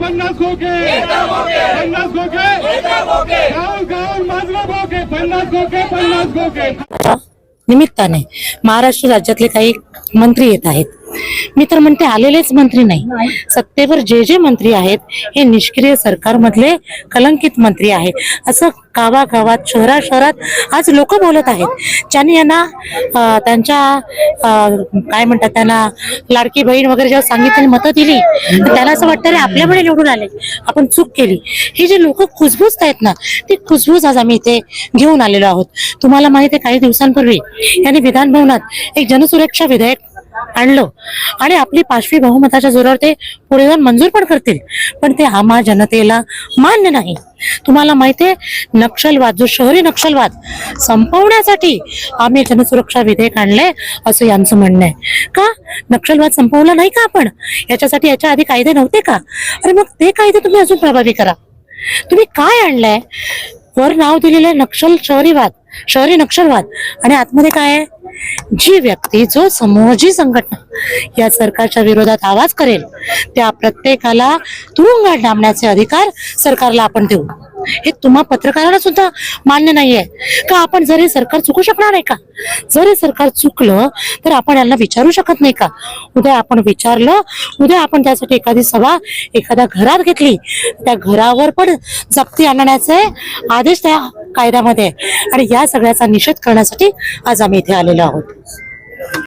पन्नास खोके पन्नास खोके गाव गाव खोके पन्नास खोके पन्नास खोके निमित्ताने महाराष्ट्र राज्यातले काही मंत्री येत आहेत. मी तर म्हणते आलेलेच मंत्री नाही. सत्तेवर जे जे मंत्री आहेत हे निष्क्रिय सरकारमधले कलंकित मंत्री आहेत. असं गावागावात शहरा शहरात आज लोक बोलत आहेत. ज्यांनी यांना त्यांच्या काय म्हणतात त्यांना लाडकी बहीण वगैरे जेव्हा सांगितली मतं दिली त्याला असं वाटतं रे आपल्यामुळे निवडून आले. आपण चूक केली. ही जी लोक खुसबूज आहेत ना ती खुसबूज आज आम्ही इथे घेऊन आलेलो आहोत. तुम्हाला माहिती आहे काही दिवसांपूर्वी यांनी विधान भवनात एक जनसुरक्षा विधेयक आणलं. आणि आपली पाचवी बहुमताच्या जोरावर ते पुढे जाऊन मंजूर पण करतील. पण ते आम्हा जनतेला मान्य नाही. तुम्हाला माहितीये नक्षलवाद जो शहरी नक्षलवाद संपवण्यासाठी आम्ही जनसुरक्षा विधेयक आणले असं यांचं म्हणणं आहे. का? नक्षलवाद संपवला नाही का आपण? याच्यासाठी याच्या आधी कायदे नव्हते का? अरे मग ते कायदे तुम्ही अजून प्रभावी करा. तुम्ही काय आणलंय? वर नाव दिलेलं नक्षल शहरीवाद शहरी नक्षलवाद. आणि आतमध्ये काय आहे? जी व्यक्ती जो समूह जी संघटना या सरकारच्या विरोधात आवाज करेल त्या प्रत्येकाला तुरुंगात डांबण्याचे अधिकार सरकारला आपण देऊ. हे तुम्हा पत्रकाराला सुद्धा मान्य नाहीये. का आपण जर हे सरकार चुकू शकणार नाही का? जर हे सरकार चुकलं तर आपण यांना विचारू शकत नाही का? उद्या आपण विचारलं उद्या आपण त्यासाठी एखादी सभा एखाद्या घरात घेतली. त्या घरावर पण जप्ती आणण्याचे आदेश त्या कायद्यामध्ये आहे. आणि या सगळ्याचा निषेध करण्यासाठी आज आम्ही इथे आलेलो आहोत